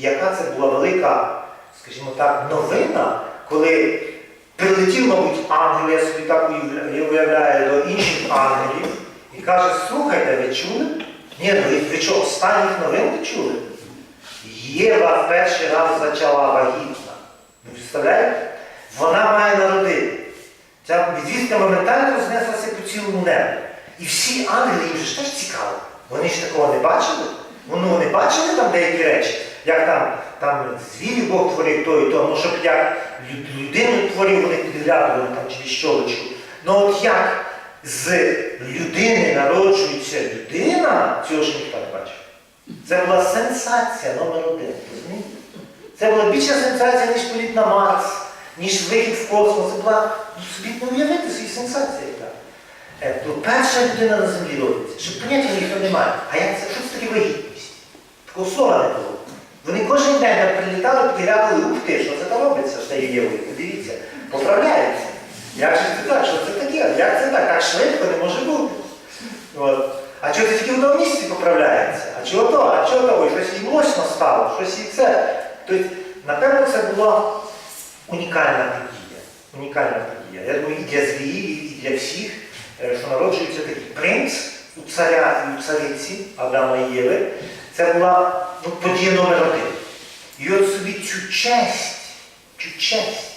яка це була велика, скажімо так, новина, коли прилетів, мабуть, ангел, я собі так уявляю, до інших ангелів і каже, слухайте, ви чули? Ні, ну ви, що, останніх новин не чули? Єва перший раз зачала вагітна. Ви представляєте? Вона має народити. Ця відвістка моментально рознеслася по цілому небу. І всі ангели їм ж теж цікаво. Вони ж такого не бачили. Ну, вони бачили там деякі речі, як там, там звірі Бог творив то і то, ну щоб як людину творив, вони підглядували там через щолочку. Ну от як з людини народжується людина, цього ж ніхто не бачив. Це була сенсація номер один. Це була більша сенсація, ніж політ на Марс, ніж вихід в космос. Це була ну, собі не уявити собі сенсація яка. Е, перша людина на землі робиться, щоб поняття ніхто не має. А як це? Що це таке вагітність? Такого слова не було. Вони кожен день так прилітали, підглядали, ух що це там робиться з тією Євою. Подивіться, поправляється. Як же це так? Що це таке? Як це так? Так швидко не може бути. От. А чого це тільки в одному місці поправляється? А чого то? А чого то? Щось їй мощно стало, щось і це. Тобто, напевно, це була унікальна подія. Унікальна подія. Я думаю, і для звірів, і для всіх, е, що народжується такий принц у царя і у цариці Адама і Єви. Це була ну, подія номер один. І от собі цю честь, цю честь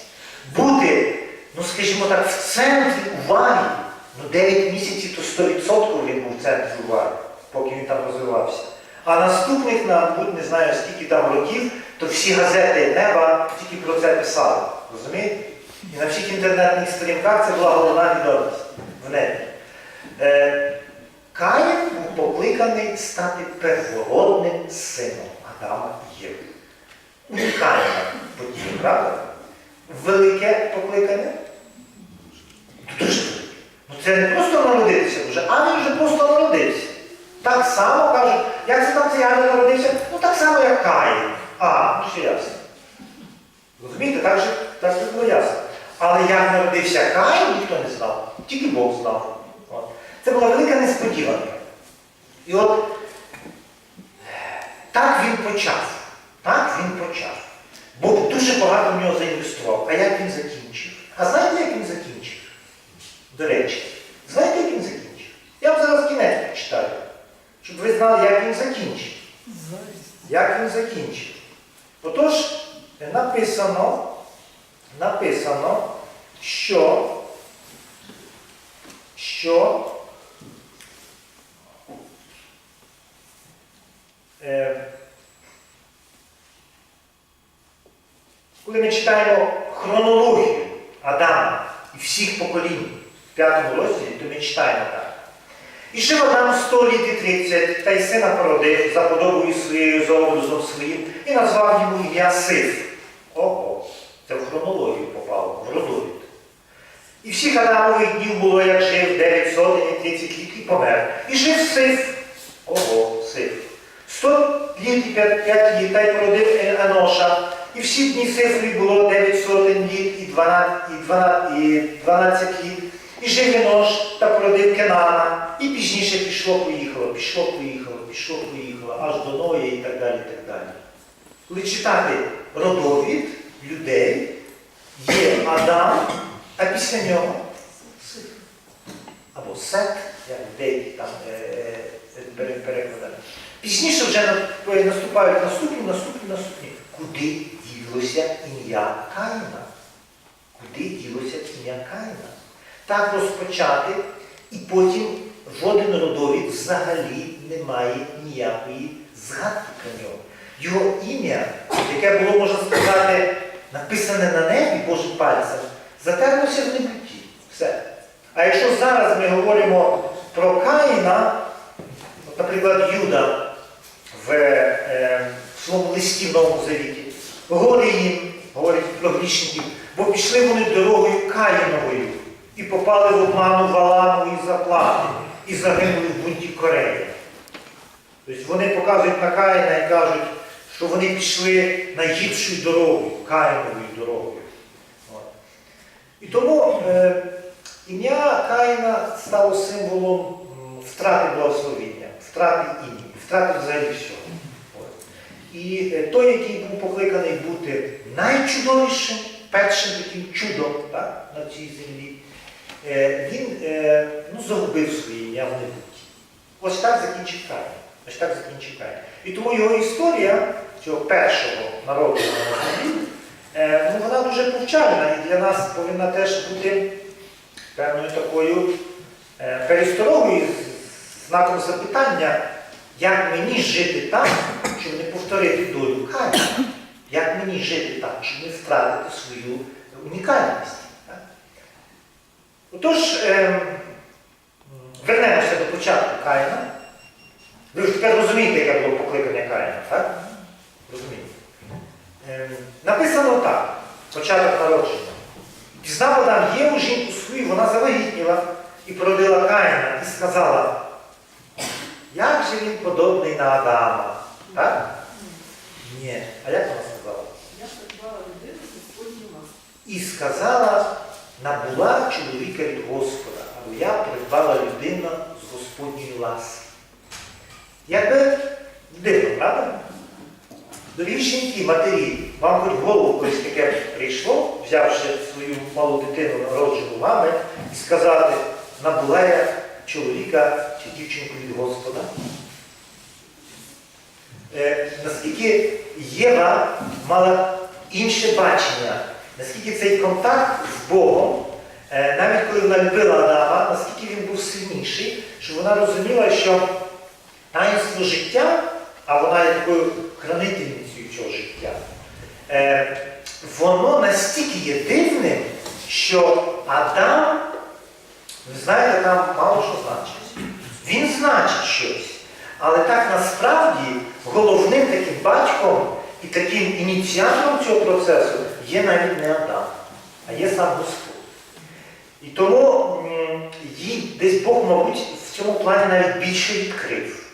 бути, ну скажімо так, в центрі уваги. Ну 9 місяців то 100% він був в центрі уваги, поки він там розвивався. А наступних, мабуть, не знаю скільки там років, то всі газети неба тільки про це писали. Розумієте? І на всіх інтернетних сторінках це була головна відомість в небі. Каїн був покликаний стати первородним сином Адама і Єви. Унікальна подія, правда? Велике покликання. Велике. Ну це не просто народитися вже, а він вже просто народився. Так само кажуть, як це там цей ангел народився? Ну так само, як Каїн. А, ну все ясно. Розумієте, так же, так було ясно. Але як народився Каїн, ніхто не знав, тільки Бог знав. Це була велика несподіванка. І от так він почав. Так він почав. Бог дуже багато в нього заінвестував. А як він закінчив? А знаєте, як він закінчив? До речі, знаєте, як він закінчив? Я вам зараз кінець прочитаю, щоб ви знали, як він закінчив. Як він закінчив? Отож, написано, написано, що, що коли ми читаємо хронологію Адама і всіх поколінь в п'ятому розділі, то ми читаємо так. І жив Адам 100 літ і 30, та й сина породив за подобою своєю, за образом своїм, і назвав йому ім'я Сиф. Ого, це в хронологію попало, в родовід. І всіх Адамових днів було, як жив 9 сотень і 30 літ і помер. І жив Сиф. Ого, Сиф. 100 літ і 5 літ, та й породив Еноша. І всі дні Сифрі було 9 сотень літ і 12, і 12, і 12 літ. І жив Енош та породив Кенана. І пізніше пішло, поїхало, пішло, поїхало, пішло, поїхало, аж до Ноя і так далі. і так далі. Коли читати родовід людей, є Адам, а після нього Сиф. Або Сет, як деякі там е, е, перекладають. Пізніше вже е, наступають наступні, наступні, наступні. Куди ділося ім'я Каїна? Куди ділося ім'я Каїна? Так розпочати, і потім жоден родовід взагалі не має ніякої згадки про нього. Його ім'я, яке було, можна сказати, написане на небі Божим пальцем, затерлося в небутті. Все. А якщо зараз ми говоримо про Каїна, от, наприклад, Юда в, е, своєму листі в Новому Завіті, говорить їм, говорить про грішників, бо пішли вони дорогою Каїновою і попали в обману Валаму і заплати, і загинули в бунті Кореї. Тобто вони показують на Каїна і кажуть, що вони пішли найгіршою дорогою, Каїновою дорогою. І тому е, ім'я Каїна стало символом втрати благословіння, втрати імені, втрати взагалі. От. І е, той, який був покликаний бути найчудовішим, першим таким чудом так, на цій землі, е, він е, ну, загубив своє ім'я в небуті. Ось так закінчив Каїн. Ось так закінчив Каїн. І тому його історія цього першого народження на землі, ну, вона дуже повчальна і для нас повинна теж бути певною такою пересторогою, знаком запитання, як мені жити так, щоб не повторити долю Каїна. Як мені жити так, щоб не втратити свою унікальність. Отож, ем, вернемося до початку Каїна. Ви ж тепер розумієте, яке було покликання Каїна, так? Розумієте? Ем, написано так, початок народження. Пізнав Адам Єву жінку свою, вона завагітніла і породила Каїна і сказала, як же він подобний на Адама. Так? Ні. А як вона сказала? Я придбала людину Господню ласку. І сказала, набула чоловіка від Господа, або я придбала людину з Господньої ласки. Якби дивно, правда? Довівшенькі матері, вам хоч в голову колись таке прийшло, взявши свою малу дитину народжену вами, і сказати, набула я чоловіка чи дівчинку від Господа. Е, наскільки Єва мала інше бачення, наскільки цей контакт з Богом, е, навіть коли вона любила Адама, наскільки він був сильніший, що вона розуміла, що таїнство життя, а вона є такою хранительницею цього життя, е, воно настільки є дивним, що Адам, ви знаєте, нам мало що значить. Він значить щось. Але так насправді головним таким батьком і таким ініціатором цього процесу є навіть не Адам, а є сам Господь. І тому їй десь Бог, мабуть, в цьому плані навіть більше відкрив.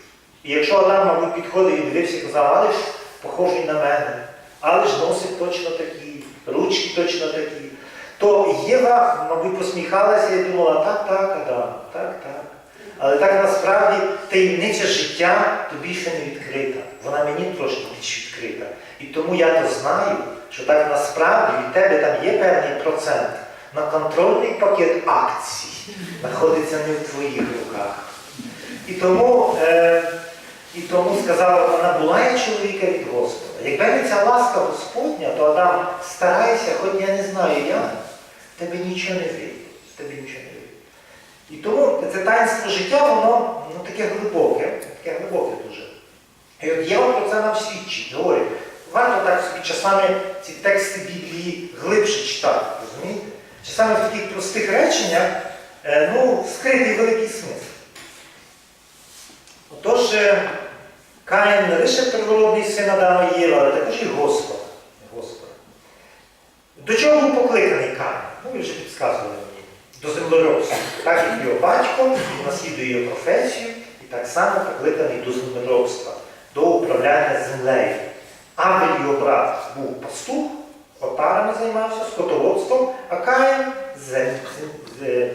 І якщо Адам, мабуть, підходив і дивився і казав, але ж похожий на мене, але ж носик точно такий, ручки точно такі, то Єва, мабуть, посміхалася і думала, так, так, Адам, так, так. Але так насправді таємниця життя тобі ще не відкрита. Вона мені трошки більш відкрита. І тому я то знаю, що так насправді від тебе там є певний процент на контрольний пакет акцій знаходиться не в твоїх руках. І тому, е, і тому сказала вона, була я чоловіка від Господа. Якби не ця ласка Господня, то Адам старайся, хоч я не знаю як, тебе нічого не вийде. Тебе нічого не вийде. І тому це таїнство життя, воно ну, таке глибоке, таке глибоке дуже. І от Єва про це нам свідчить, говорить. Варто так собі часами ці тексти Біблії глибше читати, розумієте? Часами в таких простих реченнях е, ну, скритий великий смисл. Отож, е, Каїн не лише первородний син Адама Єва, але також і Господа. Господа. До чого був покликаний Каїн? Ну, ви вже підказували мені. До землеробства. Так як його батько, наслідує його професію, і так само покликаний до землеробства, до управляння землею. Авель його брат був пастух, отарами займався, скотоводством, а Каїн зем, з- з-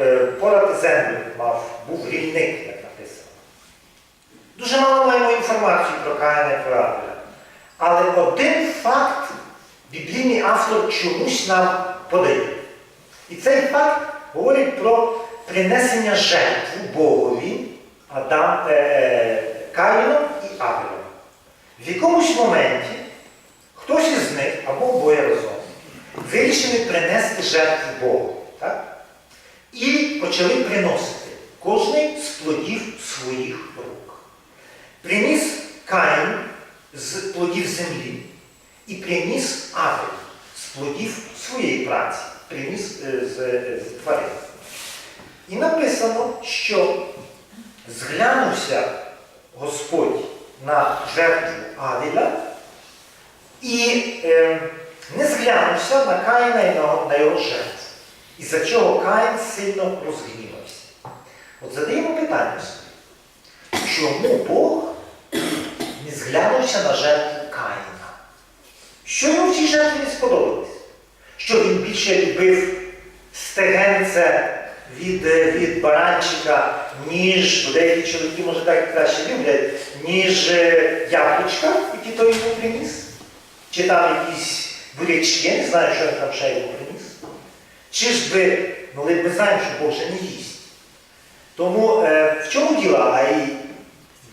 е, порати землю мав, був рільник, як написано. Дуже мало маємо інформації про Каїна і про Авеля. Але один факт біблійний автор чомусь нам подає. І цей факт говорить про принесення жертв Богові Адам, е, Каїном і Авелем. В якомусь моменті хтось із них, або обоє разом, вирішили принести жертву Богу. Так? І почали приносити кожний з плодів своїх рук. Приніс Каїн з плодів землі і приніс Авель плодів своєї праці, приніс е, з, з тварин. І написано, що зглянувся Господь на жертву Авеля і е, не зглянувся на Каїна і на, на його жертву. І за чого Каїн сильно розгнівався. От задаємо питання собі, чому Бог не зглянувся на жертву Каїна? Що йому в цій жертві сподобалось? Що він більше любив стегенце від, е, від баранчика, ніж, деякі чоловіки, може, так краще люблять, ніж е, яблучка, які той йому приніс. Чи там якісь бурячки, я не знаю, що він там ще йому приніс. Чи ж би, ну ми знаємо, що Бог же не їсть. Тому е, в чому діло? А і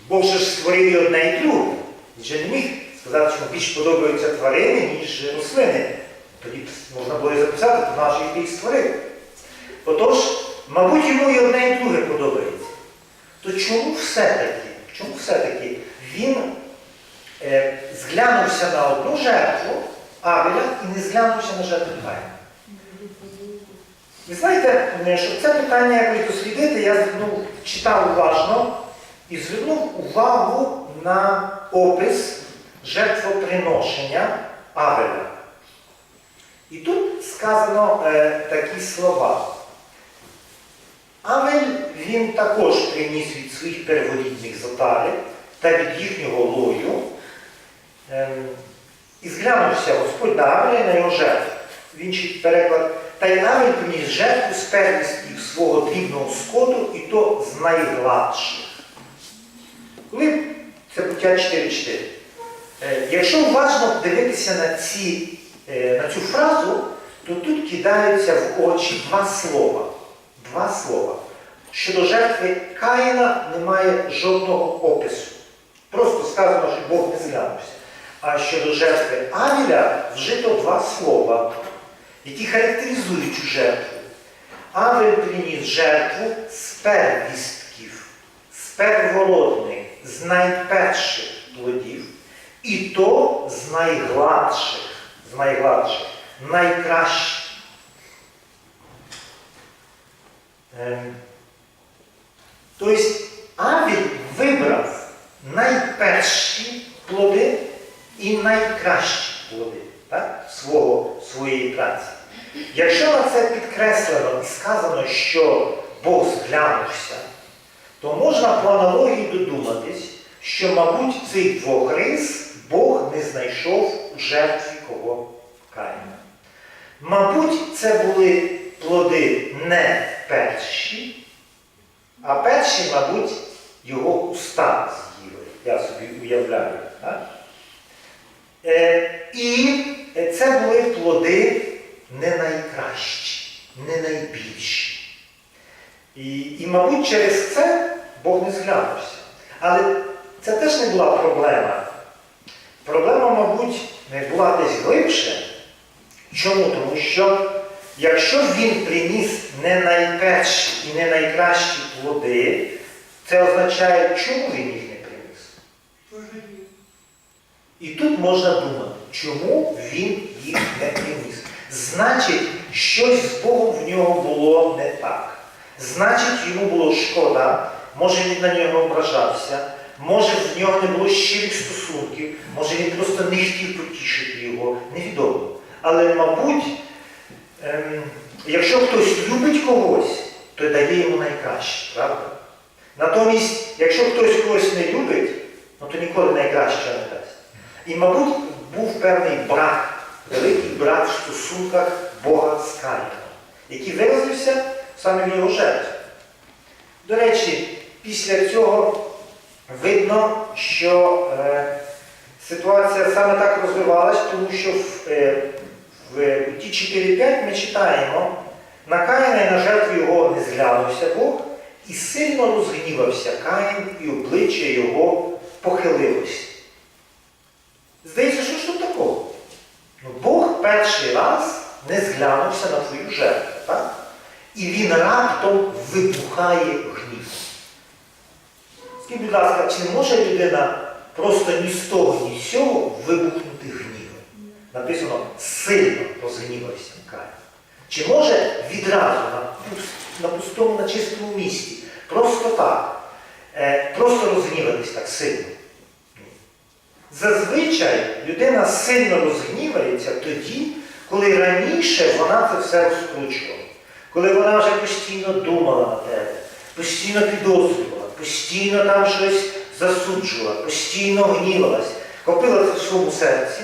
Бог же ж створив і одне і друге. Він же не міг сказати, більш подобаються тварини, ніж рослини. Тоді можна було і записати, то наш їх створив. Отож, мабуть, йому і одне і друге подобається. То чому все-таки, чому все-таки він е, зглянувся на одну жертву Авеля і не зглянувся на жертву Каїна? Ви знаєте, е, щоб це питання якось дослідити, я звернув, читав уважно і звернув увагу на опис жертвоприношення Авеля. І тут сказано е, такі слова. Авель він також приніс від своїх перворідних зотари та від їхнього лою. Ем, і зглянувся Господь на Авеля і на його жертву. В інший переклад. Та й Авель приніс жертву з первістків свого дрібного скоту, і то з найгладших. Коли це буття 4.4. Е, Якщо уважно дивитися на, ці, е, на цю фразу, то тут кидаються в очі два слова. Два слова. Щодо жертви Каїна немає жодного опису. Просто сказано, що Бог не зглянувся. А щодо жертви Авіля вжито два слова, які характеризують цю жертву. Авель приніс жертву з первістків, з первородних, з найперших плодів, і то з найгладших, з найгладших, найкращих. Ем, Тобто Авіль вибрав найперші плоди і найкращі плоди так, свого, своєї праці. Якщо на це підкреслено і сказано, що Бог зглянувся, то можна по аналогії додуматись, що, мабуть, цих двох рис Бог не знайшов у жертві кого Каїна. Мабуть, це були плоди не перші, а перші, мабуть, його уста з'їли. Я собі уявляю. Так? Е, і це були плоди не найкращі, не найбільші. І, і, мабуть, через це Бог не зглянувся. Але це теж не була проблема. Проблема, мабуть, не була десь глибше. Чому? Тому що якщо він приніс не найперші і не найкращі плоди, це означає, чому він їх не приніс. І тут можна думати, чому він їх не приніс. Значить, щось з Богом в нього було не так. Значить, йому було шкода, може він на нього ображався, може в нього не було щирих стосунків, може він просто не хотів потішити його, невідомо. Але, мабуть, ем, якщо хтось любить когось, то дає йому найкраще, правда? Натомість, якщо хтось когось не любить, ну, то ніколи найкраще не дасть. І, мабуть, був певний брак, великий брак в стосунках Бога з Каїном, який виразився саме в його жертві. До речі, після цього видно, що е, ситуація саме так розвивалась, тому що в, е, в ті 4.5 ми читаємо, на Каїна і на жертву його не зглянувся Бог, і сильно розгнівався Каїн, і обличчя його похилилось. Здається, що ж тут такого? Ну, Бог перший раз не зглянувся на твою жертву, так? І він раптом вибухає гнів. Скажіть, будь ласка, чи може людина просто ні з того, ні з цього вибухнути гнівом? Написано, сильно розгнівався Каїн. Чи може відразу на, на пустому, на чистому місці, просто так, е, просто розгніватись так сильно? Зазвичай людина сильно розгнівається тоді, коли раніше вона це все розкручувала. Коли вона вже постійно думала на тебе, постійно підозрювала, постійно там щось засуджувала, постійно гнівалась, копила в своєму серці,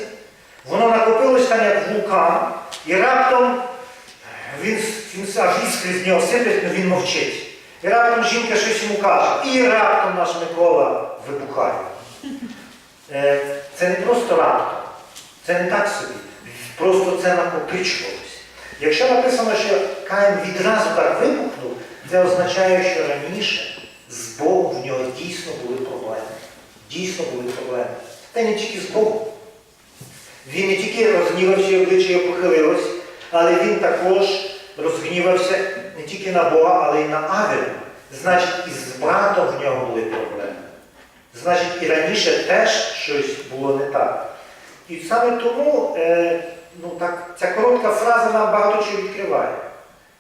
воно накопилось там як вулкан, і раптом Він, він аж іскри з нього сиплять, але він мовчить. І раптом жінка щось йому каже, і раптом наш Микола вибухає. Е, Це не просто раптом, це не так собі. Просто це накопичувалось. Якщо написано, що Каїн відразу так вибухнув, це означає, що раніше з Богом в нього дійсно були проблеми. Дійсно були проблеми. Та не тільки з Богом. Він не тільки розгнівався обличчя його похилилось, але він також розгнівався не тільки на Бога, але й на Авеля. Значить, і з братом в нього були проблеми. Значить, і раніше теж щось було не так. І саме тому е, ну, так, ця коротка фраза нам багато чого відкриває.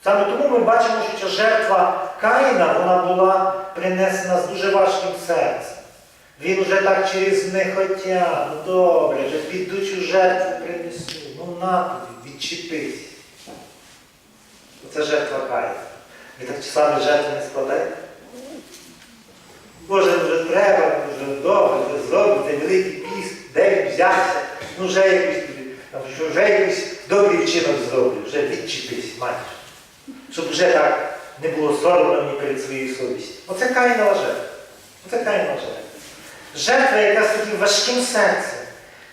Саме тому ми бачимо, що ця жертва Каїна вона була принесена з дуже важким серцем. Він вже так через нехотя, ну добре, вже піду цю жертву принесу. Ну на тобі, відчепись. Оце жертва Каїна. Ви так часами жертви не складаєте? Боже, вже треба, вже добре, вже зробимо, це великий піст, де він взявся, ну вже що вже якийсь добрий вчинок зроблю, вже відчепись, матір. Щоб вже так не було соромно мені перед своєю совістю. Оце Каїнова жертва. Оце Каїнова жертва. Жертва, яка з таким важким серцем,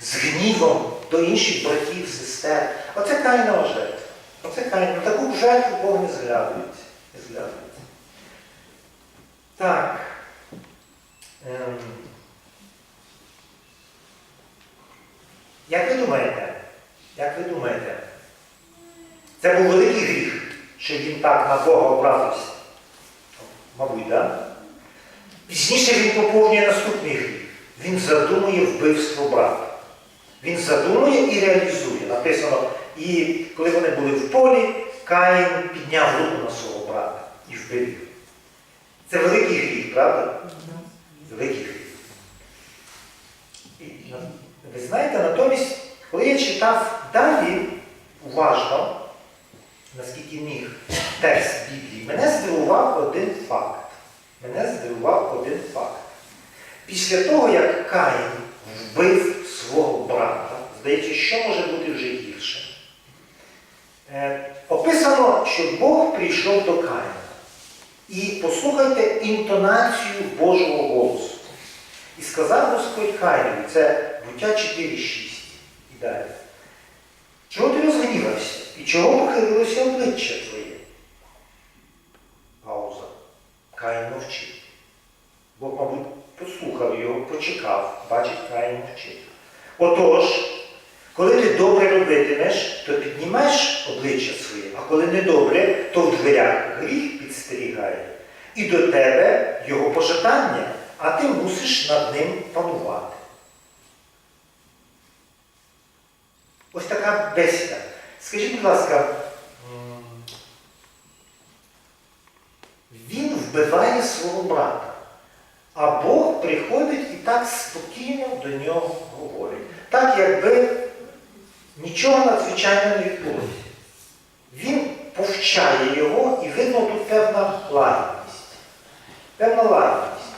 з гнівом до інших братів, сестер. Оце Каїнова жертва. Оце Каїнова. Таку жертву Бог не згадується. Не згадується. Так. Ем. Як ви думаєте? Як ви думаєте? Це був великий гріх, що він так на Бога образився? Мабуть, так? Да? Пізніше він поповнює наступний гріх. Він задумує вбивство брата. Він задумує і реалізує. Написано, і коли вони були в полі, Каїн підняв руку на свого брата і вбив його. Це великий гріх, правда? Великий гріх. Ви знаєте, натомість, коли я читав далі уважно, наскільки міг текст Біблії, мене здивував один факт. Мене здивував один факт. Після того, як Каїн вбив свого брата, здається, що може бути вже гірше. Е, описано, що Бог прийшов до Каїна. І послухайте інтонацію Божого голосу. І сказав Господь Каїнові, це буття 4.6 і далі. Чого ти розгнівався? І чого похилилося обличчя твоє? Пауза. Каїн мовчив. Бог, мабуть, послухав його, почекав, бачить, Каїн мовчив. Отож, коли ти добре робитимеш, то піднімеш обличчя своє, а коли недобре, то в дверях гріх підстерігає. І до тебе його пожадання, а ти мусиш над ним панувати. Ось така бесіда. Скажіть, будь ласка, він вбиває свого брата, а Бог приходить і так спокійно до нього говорить. Так, якби нічого надзвичайного не відбулося. Він повчає його, і видно тут певна лагідність. Певна лагідність.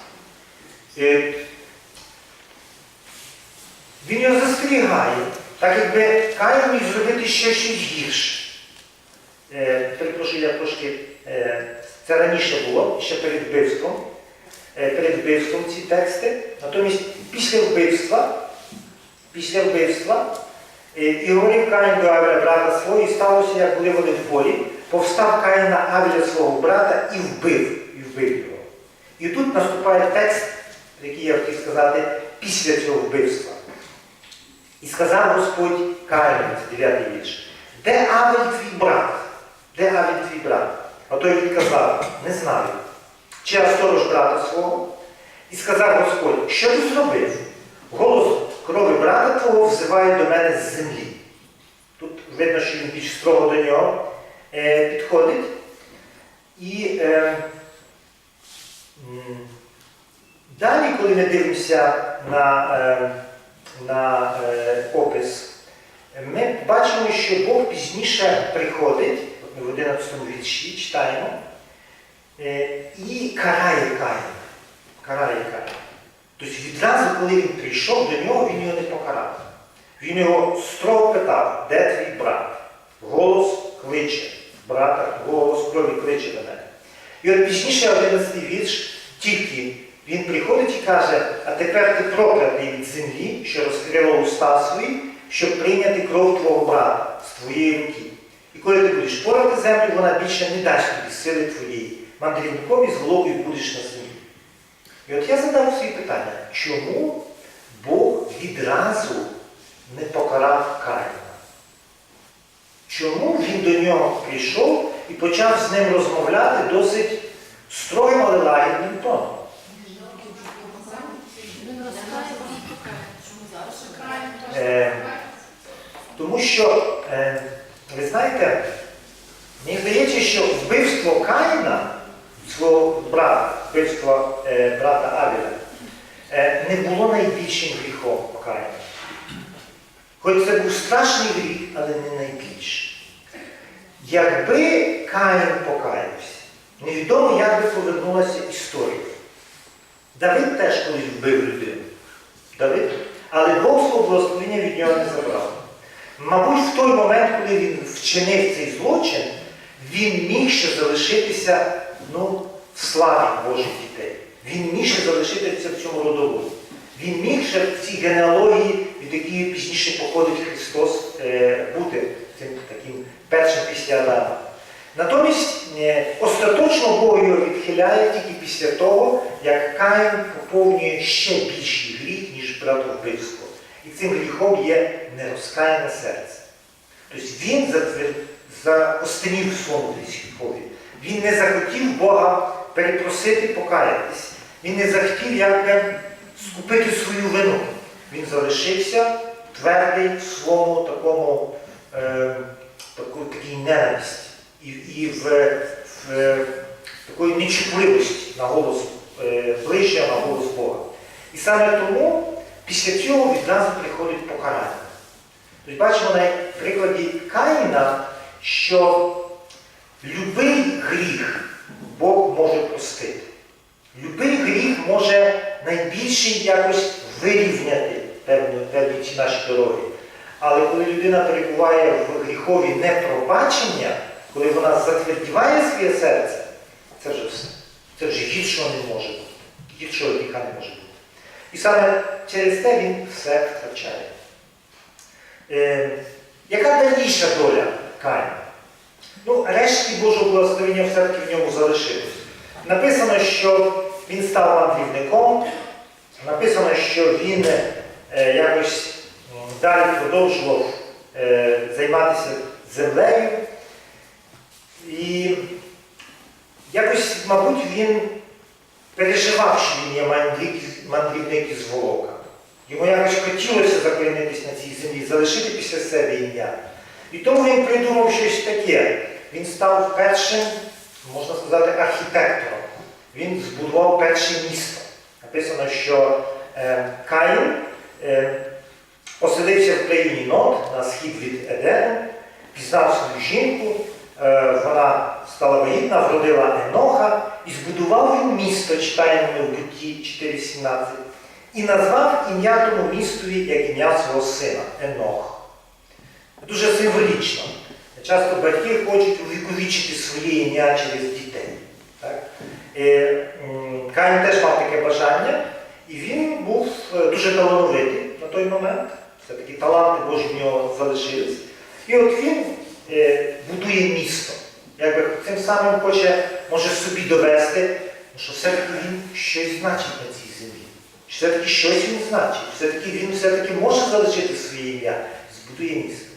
Е, Він його застерігає, так якби Каїн міг зробити ще щось гірше. Е, перепрошую, я трошки, е, це раніше було, ще перед вбивством. Е, перед вбивством ці тексти. Натомість після вбивства, після вбивства, е, і говорив Каїн до Авеля брата свого, і сталося, як були вони в полі, повстав Каїн на Авеля свого брата і вбив, і вбив його. І тут наступає текст, який я хотів сказати, після цього вбивства. І сказав Господь Каїну, це 9 вірш, де Авель твій брат? Де Авель твій брат? А той відказав, не знаю. Чи сторож брата свого? І сказав Господь, що ти зробив? Голос крови брата твого взиває до мене з землі. Тут видно, що він більш строго до нього е, підходить. І е, далі, коли ми дивимося на, е, на е, опис, ми бачимо, що Бог пізніше приходить, от ми в 11 вірші читаємо, і карає Каїна. Карає Каїна. Тобто відразу, коли він прийшов до нього, він його не покарав. Він його строго питав, де твій брат? Голос кличе. брата, голос крові кличе до мене. І от пізніше 11 вірш, тільки він приходить і каже, а тепер ти проклятий від землі, що розкрила уста свої, щоб прийняти кров твого брата з твоєї руки. І коли ти будеш порати землю, вона більше не дасть тобі сили твоєї. Мандрівником із головою будеш на землі. І от я задав собі питання, чому Бог відразу не покарав Каїна? Чому він до нього прийшов і почав з ним розмовляти досить строгим, але лагідним тоном? Е, тому що, е, ви знаєте, мені здається, що вбивство Каїна, свого брата, вбивство е, брата Авіля, е, не було найбільшим гріхом Каїна. Хоч це був страшний гріх, але не найбільший. Якби Каїн покаявся, невідомо, як би повернулася історія. Давид теж колись вбив людину. Давид. Але Бог свого благословення від нього не забрав. Мабуть, в той момент, коли він вчинив цей злочин, він міг ще залишитися ну, славі Божих дітей. Він міг ще залишитися в цьому родоводі. Він міг ще в цій генеалогії, від якої пізніше походить Христос, е, бути цим таким першим після Адама. Натомість е, остаточно Бог його відхиляє тільки після того, як Каїн поповнює ще більший гріх, ніж братовбивство. І цим гріхом є нерозкаяне серце. Тобто він затвер- заостенів своєму гріхові. Він не захотів Бога перепросити, покаятись. Він не захотів якби скупити свою вину. Він залишився твердий в своєму такому е, такій ненависті і, і в, в, такої нечутливості на голос е, ближче на голос Бога. І саме тому після цього відразу приходить покарання. Тобто бачимо на прикладі Каїна, що любий гріх Бог може простити. Любий гріх може найбільше якось вирівняти певні, ці наші дороги. Але коли людина перебуває в гріхові непробачення, коли вона затвердіває своє серце, це вже все. Це вже гіршого не може бути. Гіршого гріха не може бути. І саме через те він все втрачає. Е, яка дальніша доля Каїна? Ну, рештки Божого благословення все-таки в ньому залишилось. Написано, що він став мандрівником, написано, що він е, якось далі продовжував е, займатися землею. І якось, мабуть, він переживав, що він є мандрівник, мандрівник із волока. Йому якось хотілося закорінитись на цій землі, залишити після себе ім'я. І тому він придумав щось таке. Він став першим, можна сказати, архітектором. Він збудував перше місто. Написано, що е, Каїн е, поселився в країні Нот на схід від Едену, пізнав свою жінку, е, вона стала вагітна, вродила Еноха і збудував він місто, читаємо в Бутті 4.17, і назвав ім'я тому містові як ім'я свого сина Енох. Дуже символічно. Часто батьки хочуть увіковічити своє ім'я через дітей. Так? Е, Каїн теж мав таке бажання, і він був е, дуже талановитий на той момент. Все-таки таланти Божі в нього залишились. І от він е, будує місто. Якби цим самим хоче, може собі довести, що все-таки він щось значить на цій землі. Все-таки щось він значить. Все-таки він все-таки може залишити своє ім'я, збудує місто.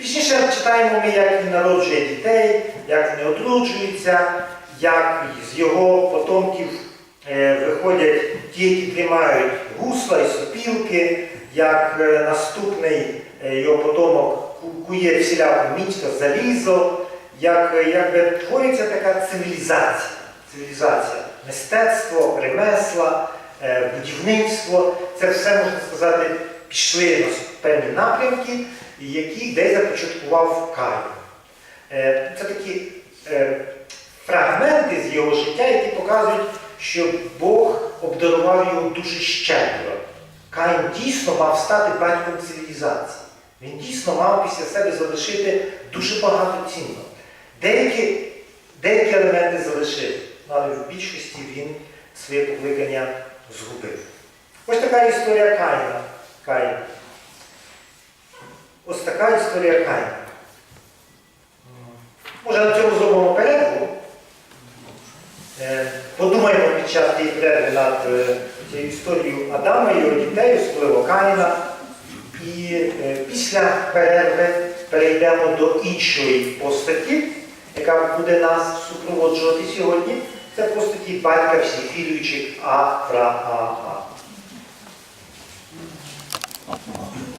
Пізніше читаємо ми, як він народжує дітей, як вони одружуються, як з його потомків е, виходять ті, які тримають гусла і сопілки, як е, наступний е, його потомок кує всіляку міць залізо, як, якби твориться така цивілізація. цивілізація. Мистецтво, ремесла, будівництво. Це все, можна сказати, пішли на певні напрямки, які десь започаткував Каїн. Е, Це такі е, фрагменти з його життя, які показують, що Бог обдарував його дуже щедро. Каїн дійсно мав стати батьком цивілізації. Він дійсно мав після себе залишити дуже багато цінного. Деякі, деякі елементи залишив, але в більшості він своє покликання згубив. Ось така історія Каїна. Каїна. Ось така історія Каїна. Може на цьому зробимо перерву? Е, Подумаємо під час цієї перерви над е, цією історією Адама і його дітей, особливо Каїна. І е, після перерви перейдемо до іншої постаті, яка буде нас супроводжувати сьогодні. Це постаті батька всіх віруючих Авраама.